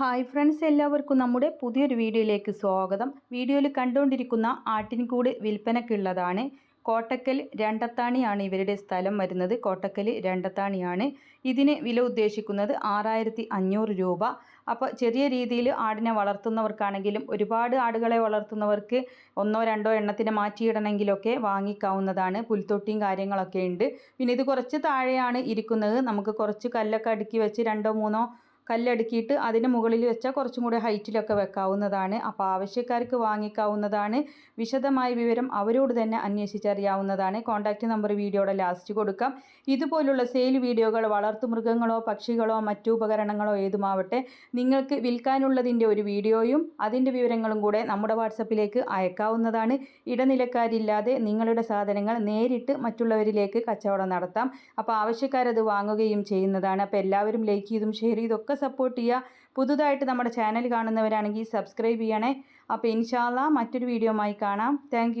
Hi friends എല്ലാവർക്കും നമ്മുടെ പുതിയൊരു വീഡിയോയിലേക്ക് സ്വാഗതം. വീഡിയോയിൽ കണ്ടുകൊണ്ടിരിക്കുന്ന ആട്ടിൻകൂട് വിൽപ്പനക്കുള്ളതാണ് കോട്ടക്കൽ രണ്ടത്താണിയാണ് ഇവരുടെ സ്ഥലം വരുന്നത്. കോട്ടക്കൽ രണ്ടത്താണിയാണ്. ഇതിന് വില ഉദ്ദേശിക്കുന്നത് ആറായിരത്തി അഞ്ഞൂറ് രൂപ. അപ്പോൾ ചെറിയ രീതിയിൽ ആടിനെ വളർത്തുന്നവർക്കാണെങ്കിലും ഒരുപാട് ആടുകളെ വളർത്തുന്നവർക്ക് ഒന്നോ രണ്ടോ എണ്ണത്തിനെ മാറ്റിയിടണമെങ്കിലൊക്കെ വാങ്ങിക്കാവുന്നതാണ്. പുൽത്തൊട്ടിയും കാര്യങ്ങളൊക്കെ ഉണ്ട്. പിന്നെ ഇത് കുറച്ച് താഴെയാണ് ഇരിക്കുന്നത്. നമുക്ക് കുറച്ച് കല്ലൊക്കെ അടുക്കി വെച്ച് രണ്ടോ മൂന്നോ കല്ലടുക്കിയിട്ട് അതിന് മുകളിൽ വെച്ചാൽ കുറച്ചും കൂടി ഹൈറ്റിലൊക്കെ വെക്കാവുന്നതാണ്. അപ്പോൾ ആവശ്യക്കാർക്ക് വാങ്ങിക്കാവുന്നതാണ്. വിശദമായ വിവരം അവരോട് തന്നെ അന്വേഷിച്ചറിയാവുന്നതാണ്. കോൺടാക്റ്റ് നമ്പർ വീഡിയോയുടെ ലാസ്റ്റ് കൊടുക്കാം. ഇതുപോലുള്ള സെയിൽ വീഡിയോകൾ വളർത്തുമൃഗങ്ങളോ പക്ഷികളോ മറ്റു ഉപകരണങ്ങളോ ഏതുമാവട്ടെ നിങ്ങൾക്ക് വിൽക്കാനുള്ളതിന്റെ ഒരു വീഡിയോയും അതിന്റെ വിവരങ്ങളും കൂടെ നമ്മുടെ വാട്സപ്പിലേക്ക് അയക്കാവുന്നതാണ്. ഇടനിലക്കാരില്ലാതെ നിങ്ങളുടെ സാധനങ്ങൾ നേരിട്ട് മറ്റുള്ളവരിലേക്ക് കച്ചവടം നടത്താം. അപ്പോൾ ആവശ്യക്കാരത് വാങ്ങുകയും ചെയ്യുന്നതാണ്. അപ്പോൾ എല്ലാവരും ലൈക്ക് ചെയ്തും ഷെയർ ചെയ്തൊക്കെ സപ്പോർട്ട് ചെയ്യുക. പുതുതായിട്ട് നമ്മുടെ ചാനൽ കാണുന്നവരാണെങ്കിൽ സബ്സ്ക്രൈബ് ചെയ്യണേ. അപ്പോൾ ഇൻഷാല്ല മറ്റൊരു വീഡിയോ കാണാം. താങ്ക്